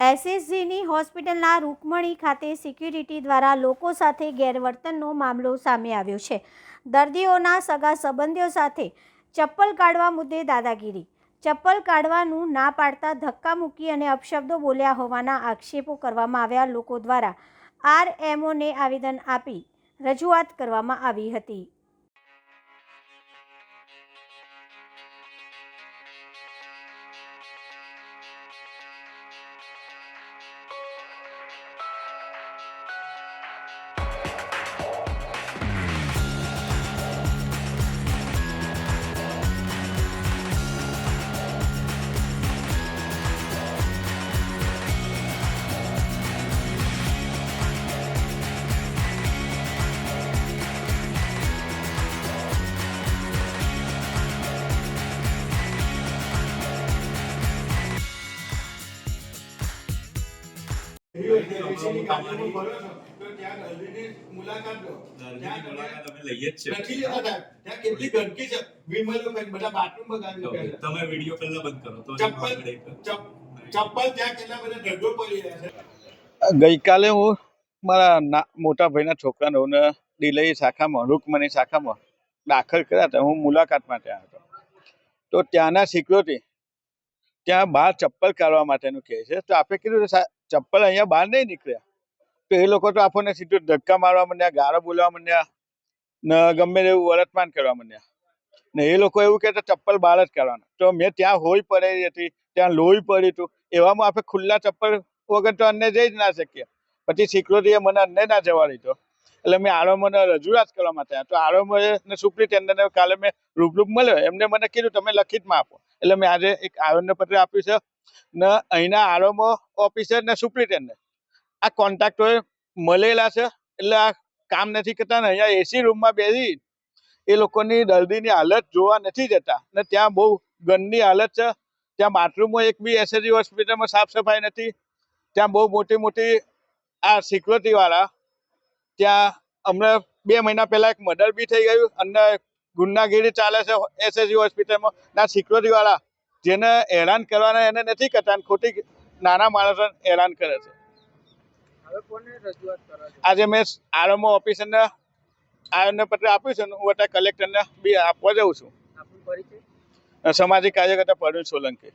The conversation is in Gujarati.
એસએસજીની હોસ્પિટલના રૂકમણી ખાતે સિક્યુરિટી દ્વારા લોકો સાથે ગેરવર્તનનો મામલો સામે આવ્યો છે. દર્દીઓના સગા સંબંધીઓ સાથે ચપ્પલ કાઢવા મુદ્દે દાદાગીરી. ચપ્પલ કાઢવાનું ના પાડતા ધક્કા મૂકી અને અપશબ્દો બોલ્યા હોવાના આક્ષેપો કરવામાં આવ્યા લોકો દ્વારા. આરએમઓને આવેદન આપી રજૂઆત કરવામાં આવી હતી. ગઈકાલે હું મારા મોટા ભાઈના છોકરાને દિલઈ શાખામાં, રૂકમણી શાખામાં દાખલ કર્યા હતા. હું મુલાકાત માટે આવ્યો હતો. તો ત્યાંના સિક્યોરિટી, ત્યાં બહાર ચપ્પલ કાઢવા માટેનું કહે છે. તો આપણે કીધું ચપ્પલ અહીંયા બહાર નહીં નીકળ્યા. તો એ લોકો તો આપણને સીધું ધક્કા મારવા માંડ્યા, ગાળો બોલવા માંડ્યા, ને ગમે તેવું વર્તમાન કરવા માંડ્યા. ને એ લોકો એવું કહેતા ચપ્પલ બહાર જ કરવાના તો મેં ત્યાં હોઈ પડેલી હતી, ત્યાં લોહી પડ્યું હતું. એવામાં આપણે ખુલ્લા ચપ્પલ વગર તો અન્ય જઈ જ ના શકીએ. પછી સિક્યુરિટીએ મને અન્ય ના જવા દીધો. એટલે મેં આરોમને રજૂઆત કરવા માટે. તો આરોમો ને કાલે મેં રૂબરૂપ મળ્યો. એમને મને કીધું, તમે લખિતમાં આપો. એટલે મેં આજે એક આવેદનપત્ર પત્ર આપ્યું છે. ને, અહીંના આરોમો ઓફિસર ને સુપ્રિન્ટેન્ડન્ટ આ કોન્ટ્રાક્ટરો મળેલા છે. એટલે આ કામ નથી કરતા ને અહીંયા એસી રૂમમાં બેસી એ લોકોની દર્દીની હાલત જોવા નથી જતા. ને ત્યાં બહુ ગંદની હાલત છે. ત્યાં બાથરૂમમાં એક બી એસએસજી હોસ્પિટલમાં સાફ સફાઈ નથી. ત્યાં બહુ મોટી મોટી આ સિક્યુરિટી વાળા ત્યાં હમણાં બે મહિના પહેલા એક મર્ડર બી થઈ ગયું અને ગુંડાગીરી ચાલે છે એસએસજી હોસ્પિટલમાં. ના સિક્યોરિટીવાળા જેને હેરાન કરવાના એને નથી કરતા ખોટી નાના માણસોને હેરાન કરે છે. આજે મેં આરએમઓ ઓફિસરને આયોજન પત્ર આપ્યું છે હું અત્યારે કલેક્ટરને બી આપવા જાઉં છું. સામાજિક કાર્યકર્તા પરવીન સોલંકી.